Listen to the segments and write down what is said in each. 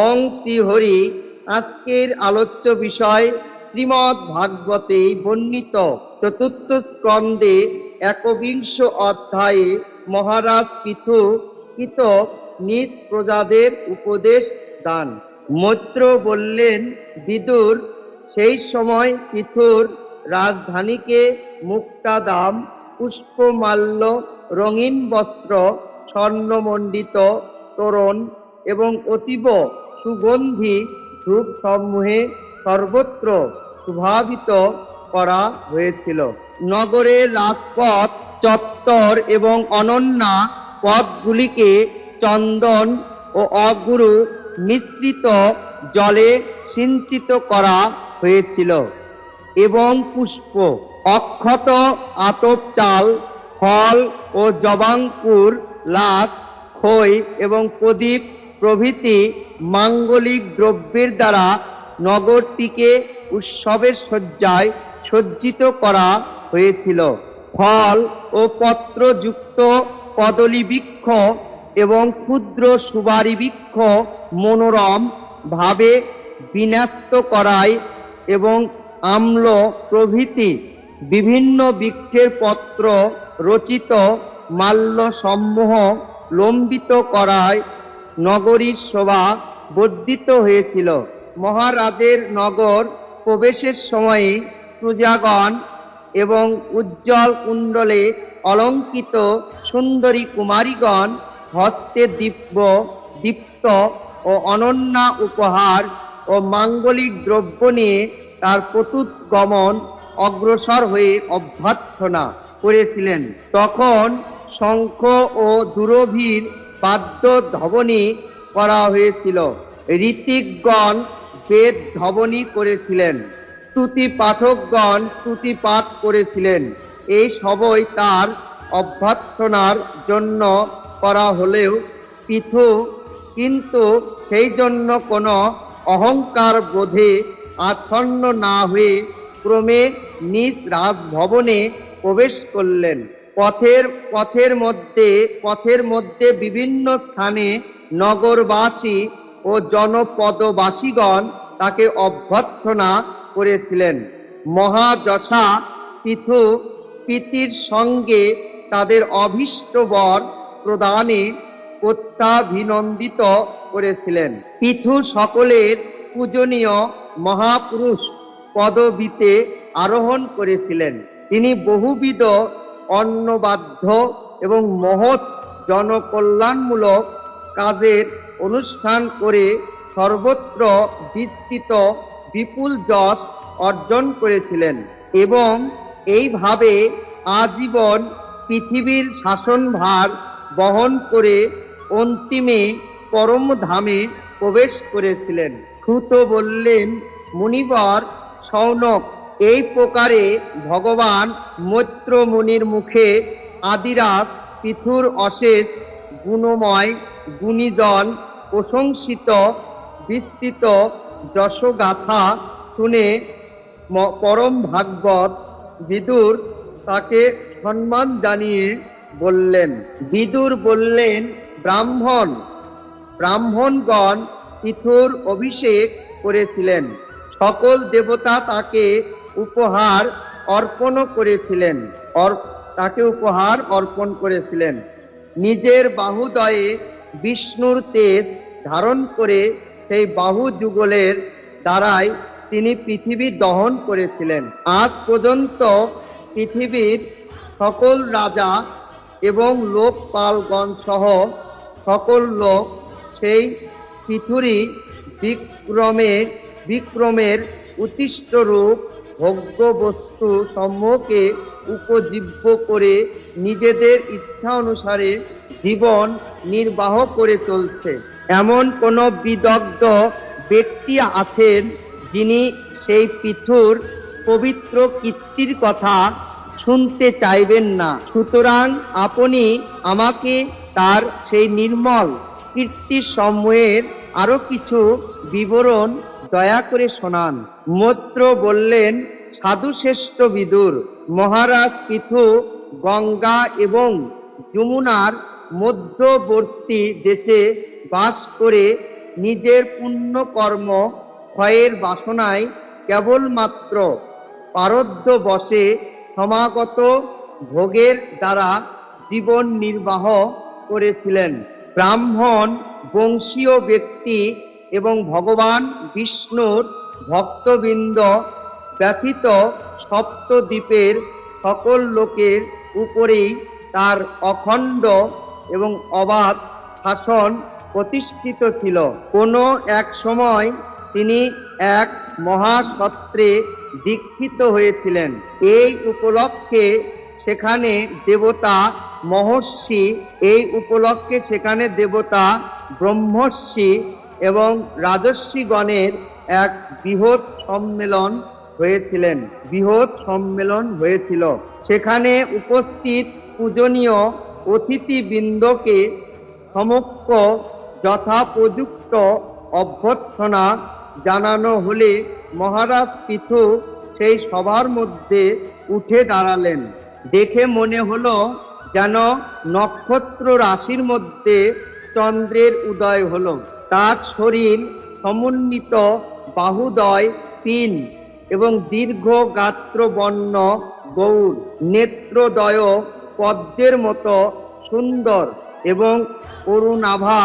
অং শ্রীহরি আজকের আলোচ্য বিষয় শ্রীমৎ ভাগবতে বর্ণিত চতুর্থ স্কন্ধে একবিংশ অধ্যায়ে মহারাজ পৃথু কৃত নিজ প্রজাদের উপদেশ দান। মৈত্র বললেন, বিদুর, সেই সময় পৃথুর রাজধানীকে মুক্তাদাম পুষ্পমাল্য রঙিন বস্ত্র, স্বর্ণমণ্ডিত, তোরণ এবং অতীব সুগন্ধি ধূপ সমূহে সর্বত্র শুভাবিত করা হয়েছিল। নগরের রাজপথ, চত্বর এবং অনন্যা পথগুলিকে চন্দন ও অগুরু মিশ্রিত জলে সিঞ্চিত করা হয়েছিল এবং পুষ্প, অক্ষত আতপ চাল, ফল ও জবাঙ্কুর লাখ খই এবং প্রদীপ প্রভৃতি মাঙ্গলিক দ্রব্যের দ্বারা নগরটিকে উৎসবের সজ্জায় সজ্জিত করা হয়েছিল। ফল ও পত্রযুক্ত কদলী বৃক্ষ এবং ক্ষুদ্র সুবারি বৃক্ষ মনোরম ভাবে বিন্যস্ত করায় এবং আম্ল প্রভৃতি বিভিন্ন বৃক্ষের পত্র রচিত মাল্য সমূহ লম্বিত করায় নগরীর শোভা বর্ধিত হয়েছিল। মহারাজের নগর প্রবেশের সময়ে প্রজাগণ এবং উজ্জ্বল কুণ্ডলে অলঙ্কিত সুন্দরী কুমারীগণ হস্তে দিব্য, দীপ্ত ও অনন্যা উপহার ও মাঙ্গলিক দ্রব্য নিয়ে তার প্রতুত গমন অগ্রসর হয়ে অভ্যর্থনা করেছিলেন। তখন শঙ্খ ও দুরভীর বাদ্য ধ্বনি করা হয়েছিল। ঋতিকগণ বেদ ধ্বনি করেছিলেন। স্তুতি পাঠকগণ স্তুতি পাঠ করেছিলেন। এই সবই তার অভ্যর্থনার জন্য করা হলেও পৃথু, কিন্তু সেই জন্য কোনো অহংকার বোধে আচ্ছন্ন না হয়ে ক্রমে নিজ রাজভবনে প্রবেশ করলেন। পথের পথের মধ্যে পথের মধ্যে বিভিন্ন স্থানে নগরবাসী ও জনপদবাসীগণ তাকে অভ্যর্থনা করেছিলেন। মহাযশা পৃথু প্রীতির সঙ্গে তাদের অভীষ্ট বর প্রদানে প্রত্যাভিনন্দিত করেছিলেন। পৃথু সকলের পূজনীয় মহাপুরুষ পদবিতে আরোহণ করেছিলেন। তিনি বহুবিধ অন্নবাধ্য এবং মহৎ জনকল্যাণমূলক কাজের অনুষ্ঠান করে সর্বত্র বিস্তৃত বিপুল যশ অর্জন করেছিলেন এবং এইভাবে আজীবন পৃথিবীর শাসনভার বহন করে অন্তিমে পরম ধামে প্রবেশ করেছিলেন। সুত বললেন, মুনিবর, সৌনক, এই প্রকারে ভগবান মৈত্র মুনির মুখে আদিরাত, পৃথুর অশেষ গুণময় গুণীজন প্রশংসিত বিস্তৃত যশগাথা শুনে পরম ভাগবত বিদুর তাকে সম্মান জানিয়ে বললেন। বিদুর বললেন, ব্রাহ্মণ, ব্রাহ্মণগণ পৃথুর অভিষেক করেছিলেন। সকল দেবতা তাকে উপহার অর্পণ করেছিলেন। তাকে উপহার অর্পণ করেছিলেন। নিজের বাহুদয়ে বিষ্ণুর তেজ ধারণ করে সেই বাহু যুগলের দ্বারাই তিনি পৃথিবী দহন করেছিলেন। আজ পর্যন্ত পৃথিবীর সকল রাজা এবং লোকপালগণ সহ সকল লোক সেই পৃথুরি বিক্রমে বিক্রমের উচ্ছিষ্ট রূপ ভোগ্য বস্তু সমূহকে উপজীব্য করে নিজেদের ইচ্ছা অনুসারে জীবন নির্বাহ করে চলছে। এমন কোন বিদগ্ধ ব্যক্তি আছেন যিনি সেই পৃথুর পবিত্র কীর্তির কথা শুনতে চাইবেন না। সুতরাং আপনি আমাকে তার সেই নির্মল কীর্তি সমূহের আরও কিছু বিবরণ দয়া করে শোনান। মৈত্র বললেন, সাধু শ্রেষ্ঠ বিদুর, মহারাজ পৃথু গঙ্গা এবং যমুনার মধ্যবর্তী দেশে বাস করে নিজের পুণ্য কর্ম ক্ষয়ের বাসনায় কেবলমাত্র পারদ্ধ বসে সমাগত ভোগের দ্বারা জীবন নির্বাহ করেছিলেন। ব্রাহ্মণ বংশীয় ব্যক্তি এবং ভগবান বিষ্ণুর ভক্তবৃন্দ ব্যথিত সপ্তদ্বীপের সকল লোকের উপরেই তার অখণ্ড এবং অবাধ শাসন প্রতিষ্ঠিত ছিল। কোনো এক সময় তিনি এক মহাসত্রে দীক্ষিত হয়েছিলেন। এই উপলক্ষে সেখানে দেবতা মহর্ষি, এই উপলক্ষে সেখানে দেবতা ব্রহ্মর্ষি এবং রাজস্বীগণের এক বৃহৎ সম্মেলন হয়েছিলেন। বৃহৎ সম্মেলন হয়েছিল। সেখানে উপস্থিত পূজনীয় অতিথিবৃন্দকে সমক্ষ যথাপযুক্ত অভ্যর্থনা জানানো হলে মহারাজ পিথু সেই সভার মধ্যে উঠে দাঁড়ালেন। দেখে মনে হলো যেন নক্ষত্র রাশির মধ্যে চন্দ্রের উদয় হলো। তার শরীর সমন্বিত বাহুদয় পিন এবং দীর্ঘ গাত্রবর্ণ গৌর। নেত্রদয় পদ্মের মতো সুন্দর এবং করুণাভা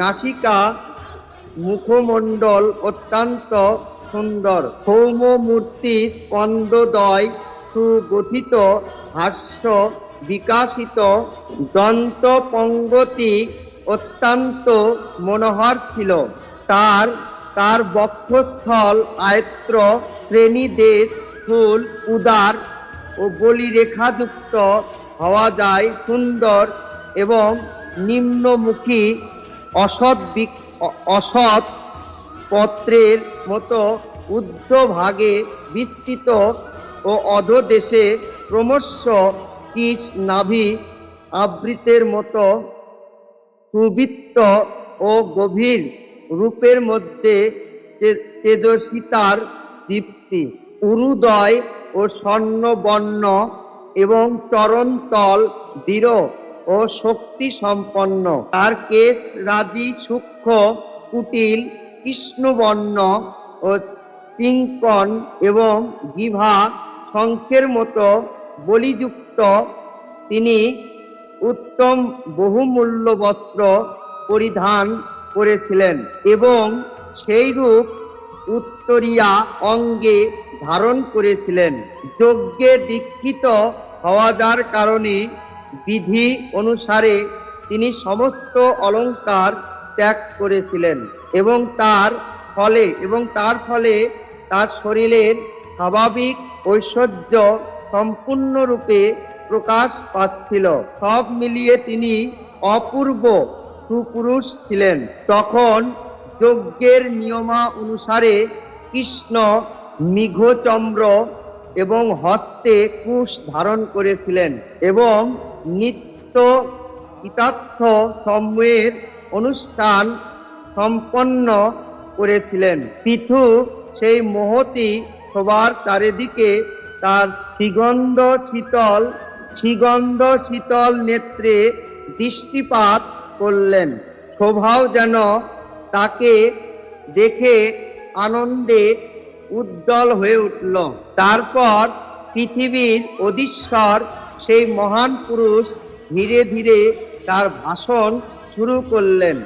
নাসিকা মুখমণ্ডল অত্যন্ত সুন্দর। সৌম মূর্তি স্কন্দদয় সুগঠিত হাস্য বিকাশিত দন্ত পঙ্গতি অত্যন্ত মনোহর ছিল। তার তার বক্ষস্থল, আয়ত্র, শ্রেণীদেশ, ফুল, উদার ও বলিরেখাযুক্ত হওয়া যায় সুন্দর এবং নিম্নমুখী অসৎ অসৎ পত্রের মতো ঊর্ধ্বভাগে বিস্তৃত ও অধদেশে ক্রমশ কিস নাভি আবৃতের মতো সুবৃত্ত ও গভীর রূপের মধ্যে তেজস্বিতার দীপ্তি। উরুদয় ও স্বর্ণবর্ণ এবং চরণতল দৃঢ় ও শক্তি সম্পন্ন তার কেশ, রাজি, সূক্ষ্ম, কুটিল, কৃষ্ণবর্ণ ও চিঙ্কন এবং জিভা শঙ্খের মতো বলিযুক্ত। তিনি উত্তম বহুমূল্য বস্ত্র পরিধান করেছিলেন এবং সেই রূপ উত্তরিয়া অঙ্গে ধারণ করেছিলেন। যজ্ঞে দীক্ষিত হওয়া যার কারণে বিধি অনুসারে তিনি সমস্ত অলঙ্কার ত্যাগ করেছিলেন এবং তার ফলে এবং তার ফলে তার শরীরের স্বাভাবিক ঐশ্বর্য সম্পূর্ণরূপে প্রকাশ পাচ্ছিল। সব মিলিয়ে তিনি অপূর্ব সুপুরুষ ছিলেন। তখন যজ্ঞের নিয়মা অনুসারে কৃষ্ণ মিঘচম্র এবং হস্তে কুশ ধারণ করেছিলেন এবং নিত্য কৃতার্থ সমূহের অনুষ্ঠান সম্পন্ন করেছিলেন। পিথু সেই মহতি সবার চারিদিকে তার শ্রীগন্ধ শীতল শ্রীগন্ধ শীতল নেত্রে দৃষ্টিপাত করলেন। শোভাও যেন তাকে দেখে আনন্দে উজ্জ্বল হয়ে উঠল। তারপর পৃথিবীর অধীশ্বর সেই মহান পুরুষ ধীরে ধীরে তার ভাষণ শুরু করলেন।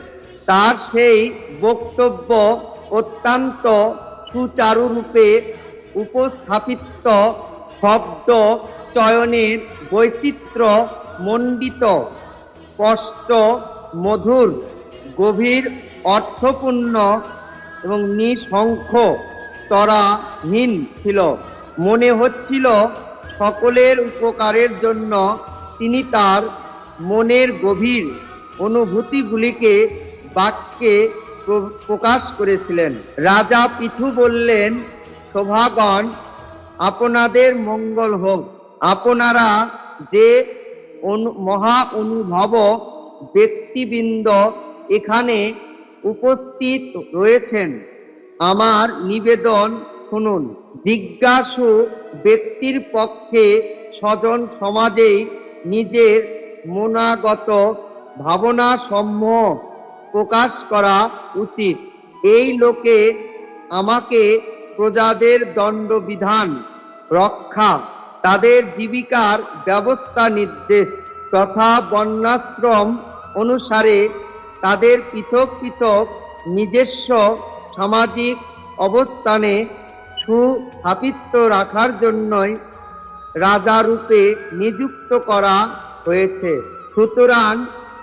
তার সেই বক্তব্য অত্যন্ত সুচারুরূপে উপস্থাপিত শব্দ চয়নের বৈচিত্র্য মণ্ডিত, স্পষ্ট, মধুর, গভীর, অর্থপূর্ণ এবং নিঃসংখ্য তরাহীন ছিল। মনে হচ্ছিল সকলের উপকারের জন্য তিনি তার মনের গভীর অনুভূতিগুলিকে বাক্যে প্রকাশ করেছিলেন। রাজা পিথু বললেন শোভাগণ আপনাদের মঙ্গল হোক। আপনারা যে মহা অনুভব ব্যক্তিবৃন্দ এখানে উপস্থিত রয়েছেন, আমার নিবেদন শুনুন। জিজ্ঞাসু ব্যক্তির পক্ষে স্বজন সমাজেই নিজের মনাগত ভাবনা সমূহ প্রকাশ করা উচিত। এই লোকে আমাকে প্রজাদের দণ্ডবিধান, রক্ষা তাদের জীবিকার ব্যবস্থা নির্দেশ তথা বন্যাশ্রম অনুসারে তাদের পৃথক পৃথক নিজস্ব সামাজিক অবস্থানে সুস্থাপিত্ব রাখার জন্যই রাজা রূপে নিযুক্ত করা হয়েছে। সুতরাং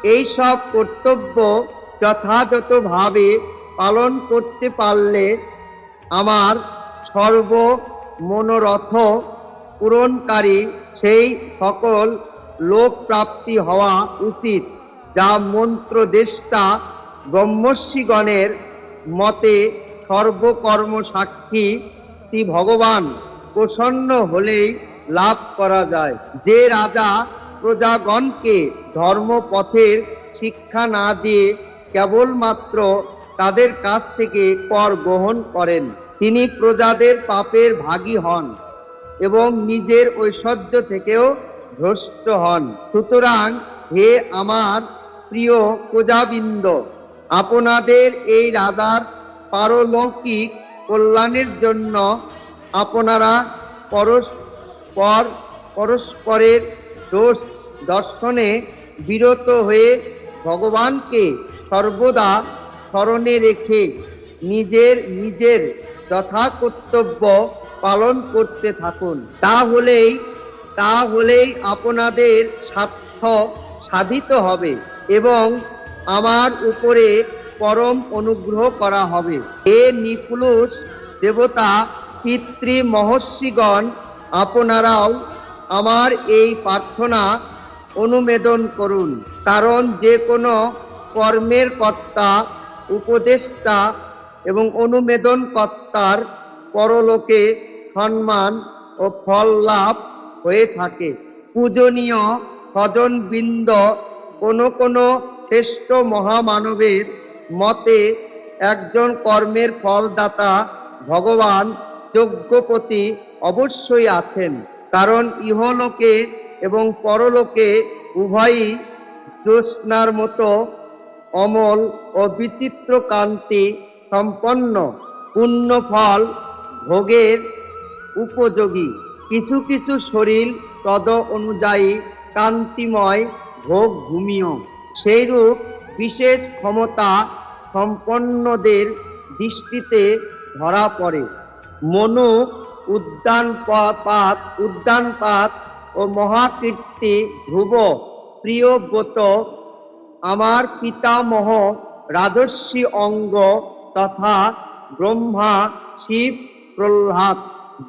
এই সব কর্তব্য যথাযথভাবে পালন করতে পারলে আমার সর্ব মনোরথ পূরণকারী সেই সকল লোক প্রাপ্তি হওয়া উচিত, যা মন্ত্রদেষ্টা ব্রহ্মর্ষিগণের মতে সর্বকর্ম সাক্ষী শ্রী ভগবান। প্রসন্ন হলেই লাভ করা যায়। যে রাজা প্রজাগণকে ধর্মপথের শিক্ষা না দিয়ে কেবলমাত্র তাদের কাছ থেকে কর গ্রহণ করেন, তিনি প্রজাদের পাপের ভাগী হন। এবং নিজের ঐশ্বর্য থেকেও ভ্রষ্ট হন। সুতরাং হে আমার প্রিয় প্রজাবৃন্দ, আপনাদের এই রাজার পারলৌকিক কল্যাণের জন্য আপনারা পরস্পর, পরস্পরের দোষ দর্শনে বিরত হয়ে ভগবানকে সর্বদা স্মরণে রেখে নিজের নিজের যথা কর্তব্য পালন করতে থাকুন। তাহলেই তাহলেই আপনাদের স্বার্থ সাধিত হবে এবং আমার উপরে পরম অনুগ্রহ করা হবে। এ নিপুলুষ দেবতা পিতৃ মহর্ষিগণ আপনারাও আমার এই প্রার্থনা অনুমোদন করুন। কারণ যে কোনো কর্মের কর্তা, উপদেষ্টা এবং অনুমোদন কর্তার পরলোকে সম্মান ও ফল লাভ হয়ে থাকে। পূজনীয় স্বজনবৃন্দ কোনো কোনো শ্রেষ্ঠ মহামানবের মতে একজন কর্মের ফলদাতা ভগবান যজ্ঞপতি অবশ্যই আছেন। কারণ ইহলোকে এবং পরলোকে উভয়ই জ্যোৎস্নার মতো অমল ও বিচিত্র কান্তি সম্পন্ন। পুণ্য ফল ভোগের উপযোগী। কিছু কিছু শরীর তদ অনুযায়ী কান্তিময় ভোগ ভূমিও সেইরূপ বিশেষ ক্ষমতা সম্পন্নদের দৃষ্টিতে ধরা পড়ে। মনু উদ্যান পাত উদ্যানপাত ও মহাকীর্তি ধ্রুব, প্রিয়ব্রত, আমার পিতামহ রাজস্বী অঙ্গ তথা ব্রহ্মা, শিব, প্রহ্লাদ।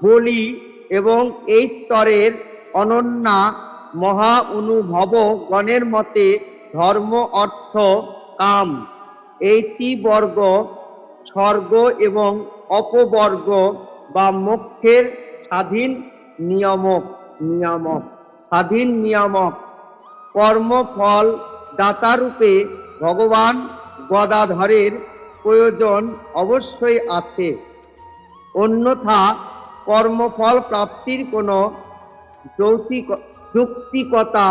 বলি এবং এই স্তরের অনন্যা মহা অনুভব গণের মতে ধর্ম, অর্থ, কাম। এই ত্রিবর্গ, স্বর্গ এবং অপবর্গ বা মোক্ষের স্বাধীন নিয়ামক নিয়ামক, স্বাধীন নিয়ামক। কর্মফল দাতারূপে ভগবান গদাধরের প্রয়োজন অবশ্যই আছে। অন্যথা কর্মফল প্রাপ্তির কোনো যৌতিক, যৌক্তিকতা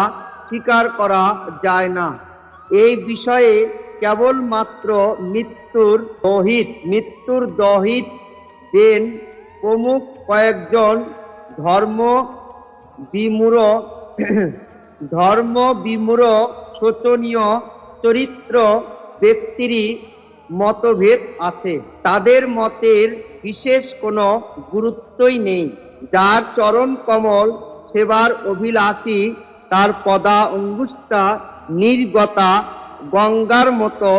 স্বীকার করা যায় না। এই বিষয়ে কেবলমাত্র মৃত্যুর দহিত মৃত্যুর দহিত দেন প্রমুখ কয়েকজন ধর্ম বিমূঢ় ধর্ম বিমূঢ় শোচনীয় চরিত্র ব্যক্তিরই মতভেদ আছে। তাদের মতের বিশেষ কোনো গুরুত্বই নেই। যার চরণ কমল, সেবার অভিলাষী, তার পদা অঙ্গুষ্টা নির্গতা, গঙ্গার মতো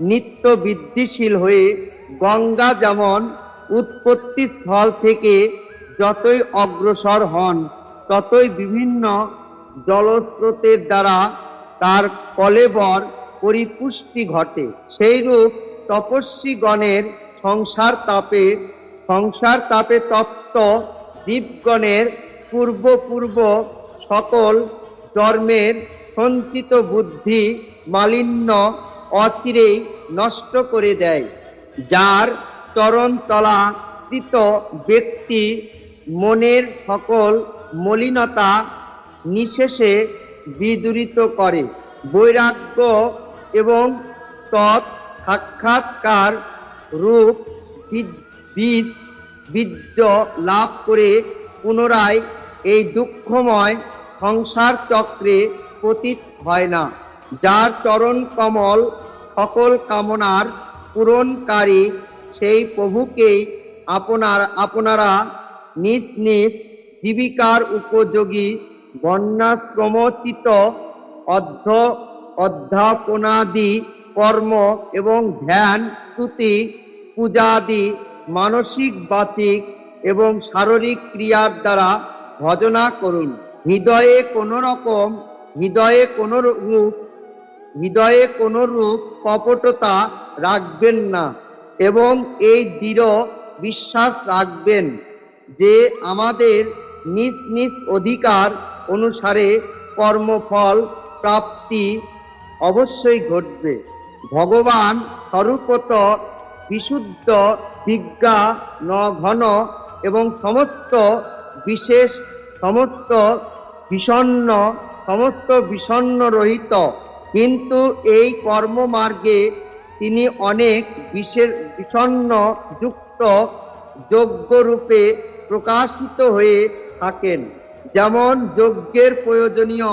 নিত্য বৃদ্ধিশীল হয়ে গঙ্গা যেমন উৎপত্তি স্থল থেকে যতই অগ্রসর হন, ততই বিভিন্ন জলস্রোতের দ্বারা তার কলেবর পরিপুষ্টি ঘটে। সেইরূপ তপস্বীগণের সংসার তাপে সংসার তাপে তত্ত্ব দ্বীপগণের পূর্ব পূর্ব সকল জন্মের সঞ্চিত বুদ্ধি মালিন্য অচিরেই নষ্ট করে দেয়, যার চরণতলা স্থিত ব্যক্তি মনের সকল মলিনতা নিশেষে বিদূরিত করে। বৈরাগ্য এবং তৎ সাক্ষাৎকার রূপ বিদ- বীজ লাভ করে পুনরায় এই দুঃখময় সংসার চক্রে পতিত হয় না। যার চরণ কমল, সকল কামনার পূরণকারী, সেই প্রভুকেই আপনার আপনারা নিজ নিজ জীবিকার উপযোগী বন্যাশ্রমচিত অধ্য অধ্যাপনাদি, কর্ম এবং ধ্যান স্তুতি পূজাদি, মানসিক, বাচিক এবং শারীরিক ক্রিয়ার দ্বারা ভজনা করুন। হৃদয়ে কোনো রকম, হৃদয়ে কোনো রূপ, হৃদয়ে কোনো রূপ কপটতা রাখবেন না এবং এই দৃঢ় বিশ্বাস রাখবেন যে আমাদের নিজ নিজ অধিকার অনুসারে কর্মফল, প্রাপ্তি অবশ্যই ঘটবে। ভগবান স্বরূপত বিশুদ্ধ বিজ্ঞা ন ঘন এবং সমস্ত বিশেষ, সমস্ত বিষণ্ন সমস্ত বিষণ্ন রহিত। কিন্তু এই কর্মমার্গে তিনি অনেক বিশের বিষণ্ন, যুক্ত যোগ্যরূপে প্রকাশিত হয়ে থাকেন। যেমন যজ্ঞের প্রয়োজনীয়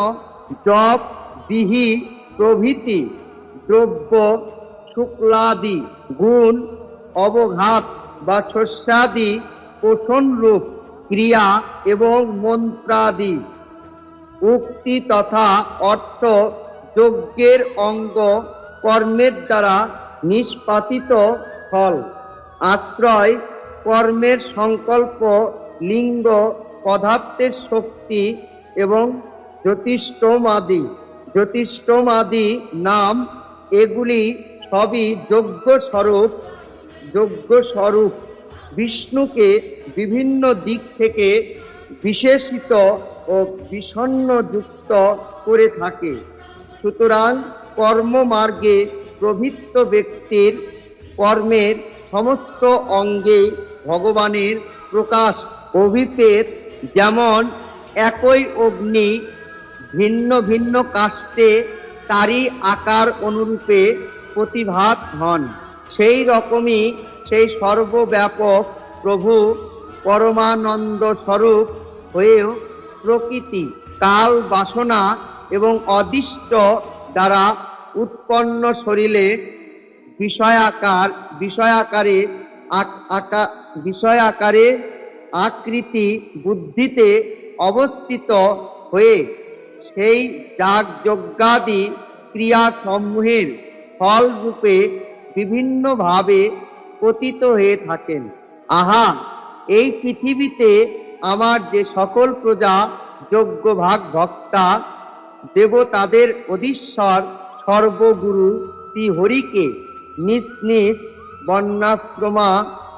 জপ, বিহি, প্রভৃতি। দ্রব্য, শুক্লাদি, গুণ, অবঘাত বা শস্যাদি, পোষণরূপ, ক্রিয়া এবং মন্ত্রাদি। উক্তি তথা অর্থ যজ্ঞের অঙ্গ কর্মের দ্বারা নিষ্পাতিত ফল। আশ্রয় কর্মের সংকল্প, লিঙ্গ, পদার্থের শক্তি এবং জ্যোতিষ্ঠমাদি। জ্যোতিষ্ঠমাদি নাম এগুলি সবই যজ্ঞ স্বরূপ যজ্ঞ স্বরূপ। বিষ্ণুকে বিভিন্ন দিক থেকে বিশেষিত ও বিষণ্নযুক্ত করে থাকে। সুতরাং কর্মমার্গে প্রবৃত্ত ব্যক্তির কর্মের সমস্ত অঙ্গে ভগবানের প্রকাশ অভিপেত যেমন একই অগ্নি ভিন্ন ভিন্ন কাষ্টে তারই আকার অনুরূপে প্রতিভাত হন। সেই রকমই সেই সর্বব্যাপক প্রভু পরমানন্দ স্বরূপ হয়েও প্রকৃতি, কাল বাসনা এবং অদিষ্ট দ্বারা উৎপন্ন শরীরে বিষয়াকার, বিষয়াকারে আক- আকা বিষয় আকারে আকৃতি বুদ্ধিতে অবস্থিত হয়ে সেই যাগ যজ্ঞাদি ক্রিয়াসমূহের ফল রূপে বিভিন্নভাবে পতিত হয়ে থাকেন। আহা, এই পৃথিবীতে আমার যে সকল প্রজা যোগ্য ভাগ ভক্তা, দেবতাদের অধীশ্বর, সর্বগুরু শ্রী হরিকে নিজ নিজ বর্ণাশ্রমা,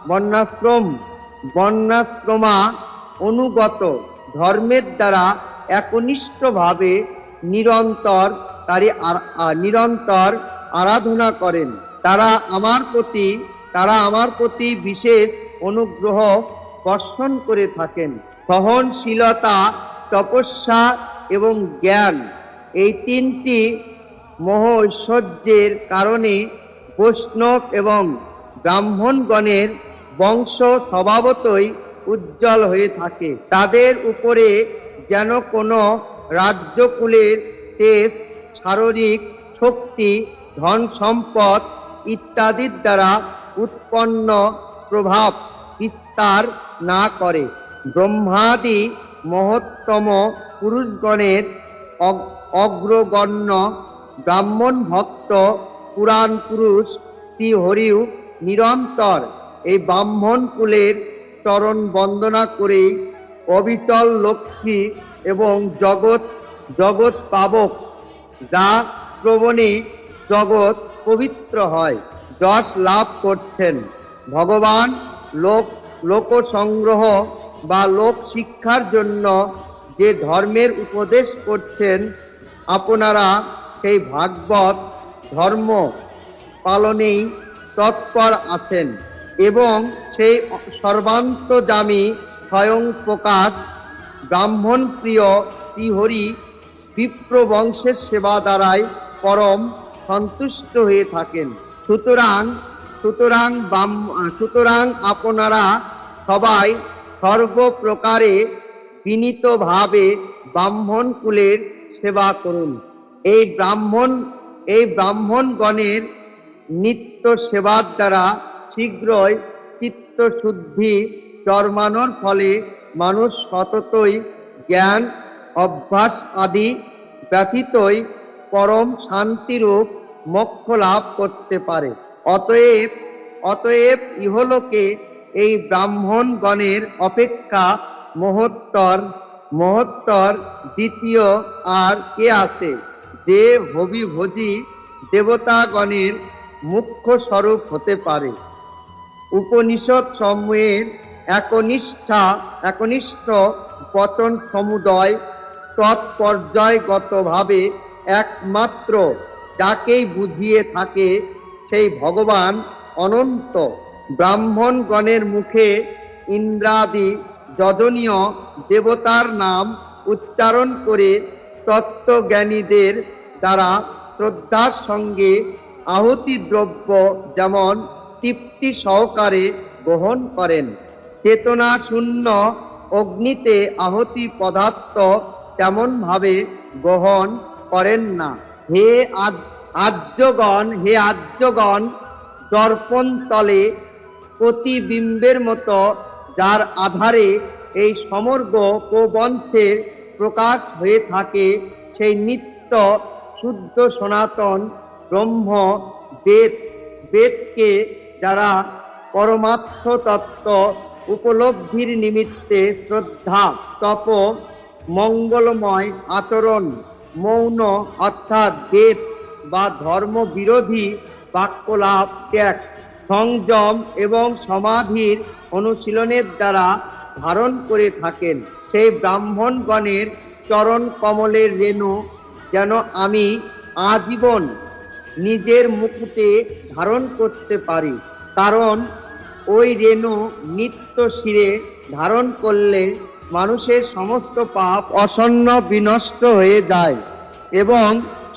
বর্ণাশ্রম, বর্ণাশ্রমা অনুগত ধর্মের দ্বারা একনিষ্ঠভাবে নিরন্তর তারি নিরন্তর আরাধনা করেন। তারা আমার প্রতি তারা আমার প্রতি বিশেষ অনুগ্রহ বর্ষণ করে থাকেন। সহনশীলতা, তপস্যা এবং জ্ঞান এই তিনটি মোহ ঐশ্বর্যের কারণে বৈষ্ণব এবং ব্রাহ্মণগণের বংশ স্বভাবতই উজ্জ্বল হয়ে থাকে। তাদের উপরে যেন কোনো রাজ্যকুলের তেজ শারীরিক শক্তি, ধন সম্পদ ইত্যাদির দ্বারা উৎপন্ন প্রভাব বিস্তার না করে। ব্রহ্মাদি মহত্তম পুরুষগণের অগ- অগ্রগণ্য ব্রাহ্মণ ভক্ত পুরাণ পুরুষ শ্রী হরিও নিরন্তর এই ব্রাহ্মণ কুলের চরণ বন্দনা করে অবিচল লক্ষ্মী এবং জগৎ জগৎ পাবক, যা প্রবণে জগৎ পবিত্র হয়, যশ লাভ করছেন। ভগবান লোক লোক সংগ্রহ বা লোক শিক্ষার জন্য যে ধর্মের উপদেশ করছেন, আপনারা সেই ভাগবত ধর্ম পালনেই তৎপর আছেন এবং সেই সর্বান্তজামী স্বয়ং প্রকাশ ব্রাহ্মণ প্রিয় শ্রীহরি বিপ্র বংশের সেবা দ্বারাই পরম সন্তুষ্ট হয়ে থাকেন। সুতরাং সুতরাং সুতরাং আপনারা সবাই সর্বপ্রকারে বিনীতভাবে ব্রাহ্মণ কুলের সেবা করুন। এই ব্রাহ্মণ, এই ব্রাহ্মণগণের নিত্য সেবার দ্বারা শীঘ্রই চিত্তশুদ্ধি জন্মানোর ফলে মানুষ সততই জ্ঞান, অভ্যাস আদি ব্যতীতই পরম শান্তিরূপ মোক্ষ লাভ করতে পারে। অতএব অতএব ইহলোকে এই ব্রাহ্মণগণের অপেক্ষা মহত্তর মহত্তর দ্বিতীয় আর কে আছে? যে হবি ভোজি দেবতাগণের মুখ্য স্বরূপ হতে পারে। উপনিষদ সমূহের একনিষ্ঠা, একনিষ্ঠ পতন সমুদয় তৎপর্যায়গতভাবে একমাত্র যাকেই বুঝিয়ে থাকে সেই ভগবান অনন্ত। ব্রাহ্মণগণের মুখে ইন্দ্রাদি যজনীয় দেবতার নাম উচ্চারণ করে তত্ত্বজ্ঞানীদের দ্বারা শ্রদ্ধার সঙ্গে আহুতি দ্রব্য যেমন তৃপ্তি সহকারে গ্রহণ করেন। চেতনা শূন্য অগ্নিতে আহতি পদার্থ তেমন ভাবে গ্রহণ করেন না। হে আর্যগণ হে আর্যগণ দর্পণ তলে প্রতিবিম্বের মতো যার আধারে এই সমগ্র প্রবঞ্চের প্রকাশ হয়ে থাকে, সেই নিত্য শুদ্ধ সনাতন ব্রহ্ম বেদ বেদকে যারা পরমার্থ তত্ত্ব উপলব্ধির নিমিত্তে শ্রদ্ধা, তপ, মঙ্গলময় আচরণ, মৌন অর্থাৎ বেদ বা ধর্ম বিরোধী বাক্যলাভ, ত্যাগ, সংযম এবং সমাধির অনুশীলনের দ্বারা ধারণ করে থাকেন। সেই ব্রাহ্মণগণের চরণ কমলের রেণু যেন আমি আজীবন নিজের মুকুটে ধারণ করতে পারি। কারণ ওই রেণু নিত্য শিরে ধারণ করলে মানুষের সমস্ত পাপ অসন্ন বিনষ্ট হয়ে যায় এবং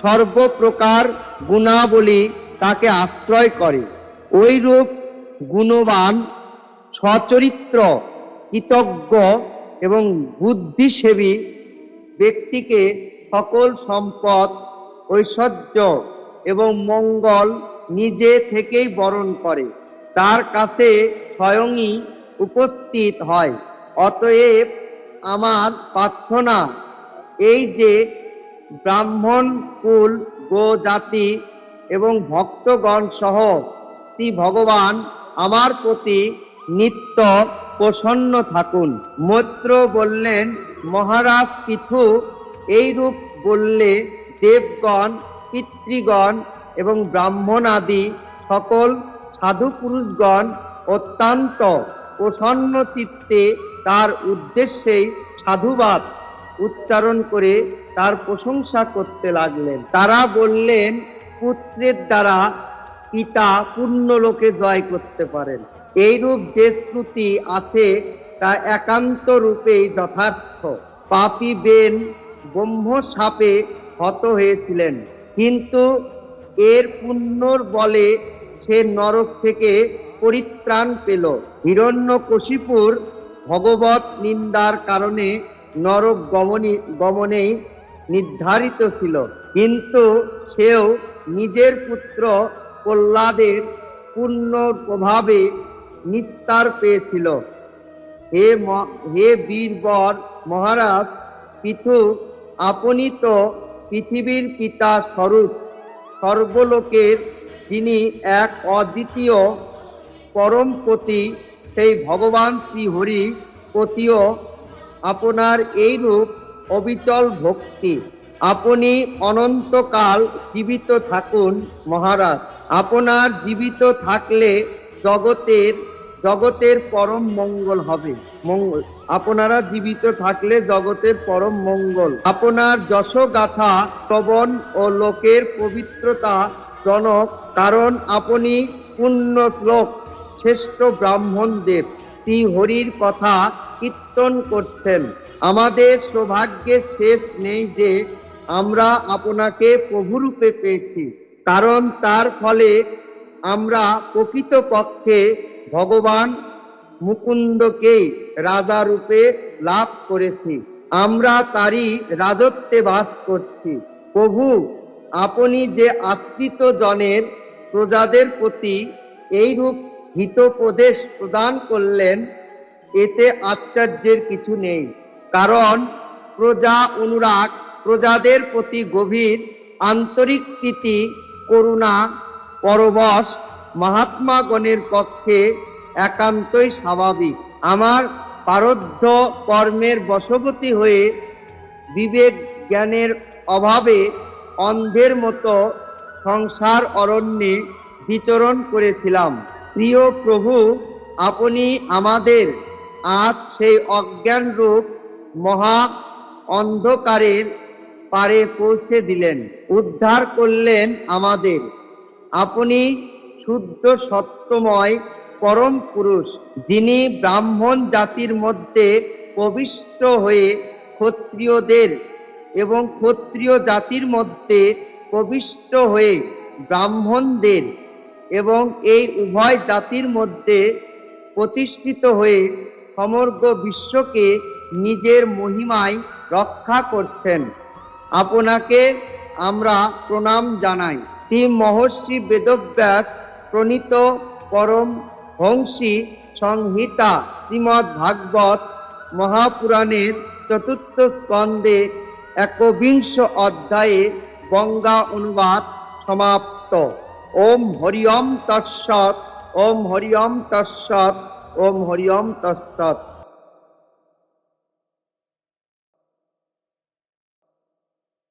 সর্বপ্রকার গুণাবলী তাকে আশ্রয় করে। ওই রূপ গুণবান, সচরিত্র, কৃতজ্ঞ এবং বুদ্ধিসেবী ব্যক্তিকে সকল সম্পদ, ঐশ্বর্য এবং মঙ্গল নিজে থেকেই বরণ করে। তার কাছে স্বয়ংই উপস্থিত হয়, অতএব আমার প্রার্থনা এই যে ব্রাহ্মণ কুল, গো জাতি এবং ভক্তগণ সহ শ্রী ভগবান আমার প্রতি নিত্য প্রসন্ন থাকুন। মৈত্র বললেন, মহারাজ পিথু এইরূপ বললে দেবগণ, পিতৃগণ এবং ব্রাহ্মণ আদি সকল সাধু পুরুষগণ অত্যন্ত প্রসন্ন চিত্তে তার উদ্দেশ্যেই সাধুবাদ উচ্চারণ করে তার প্রশংসা করতে লাগলেন। তারা বললেন, পুত্রের দ্বারা পিতা পূর্ণলোকে জয় করতে পারেন। এইরূপ যে শ্রুতি আছে তা একান্ত রূপেই যথার্থ। পাপী বেন ব্রহ্ম সাপে হত হয়েছিলেন। কিন্তু এর পুণ্যর বলে সে নরক থেকে পরিত্রাণ পেল। হিরণ্যকশিপুর ভগবত নিন্দার কারণে নরক গমনে গমনেই নির্ধারিত ছিল। কিন্তু সেও নিজের পুত্র প্রহ্লাদের পূর্ণ প্রভাবে নিস্তার পেয়েছিল। হে হে বীরবর মহারাজ পিথু আপনি তো পৃথিবীর পিতা স্বরূপ সর্বলোকের যিনি এক অদ্বিতীয় পরমপতি সেই ভগবান শ্রীহরি পতিও আপনার এইরূপ অবিচল ভক্তি। আপনি অনন্তকাল জীবিত থাকুন মহারাজ। আপনার জীবিত থাকলে জগতের জগতের পরম মঙ্গল হবে। মঙ্গল। আপনারা জীবিত থাকলে জগতের পরম মঙ্গল। আপনার যশগাথা শ্রবণ ও লোকের পবিত্রতা জনক, কারণ আপনি পুণ্য শ্লোক শ্রেষ্ঠ ব্রাহ্মণদের শ্রী হরির কথা কীর্তন করছেন। আমাদের সৌভাগ্যে শেষ নেই যে আমরা আপনাকে প্রভুরূপে পেয়েছি। কারণ তার ফলে আমরা প্রকৃতপক্ষে ভগবান মুকুন্দকেই রাজা রূপে লাভ করেছি। আমরা তারই রাজত্বে বাস করছি। প্রভু আপনি যে আশ্রিত জনের প্রজাদের প্রতি এইরূপ হিতোপদেশ প্রদান করলেন, এতে আশ্চর্যের কিছু নেই। কারণ প্রজা অনুরাগ প্রজাদের প্রতি গভীর আন্তরিক প্রীতি, করুণা, পরবশ মহাত্মাগণের পক্ষে একান্তই স্বাভাবিক। আমার পারদ্ধ কর্মের বশবতী হয়ে বিবেক জ্ঞানের অভাবে অন্ধের মতো সংসার অরণ্যে বিচরণ করেছিলাম। প্রিয় প্রভু, আপনি আমাদের আজ সেই অজ্ঞান রূপ মহা অন্ধকারের পারে পৌঁছে দিলেন, উদ্ধার করলেন আমাদের। আপনি শুদ্ধ, সত্যময় পরম পুরুষ, যিনি ব্রাহ্মণ জাতির মধ্যে প্রবিষ্ট হয়ে ক্ষত্রিয়দের এবং ক্ষত্রিয় জাতির মধ্যে প্রবিষ্ট হয়ে ব্রাহ্মণদের এবং এই উভয় জাতির মধ্যে প্রতিষ্ঠিত হয়ে সমগ্র বিশ্বকে নিজের মহিমায় রক্ষা করছেন। আপনাকে আমরা প্রণাম জানাই। শ্রী মহর্ষি বেদব্যাস, প্রণীত পরম হংসী সংহিতা শ্রীমৎ ভাগবত মহাপুরাণের চতুর্থ স্কন্ধে একবিংশ অধ্যায়ে গঙ্গা অনুবাদ সমাপ্ত। ওম হরিয়ম তৎসৎ ওম হরিয়ম তৎসৎ ওম হরিয়ম তৎসৎ।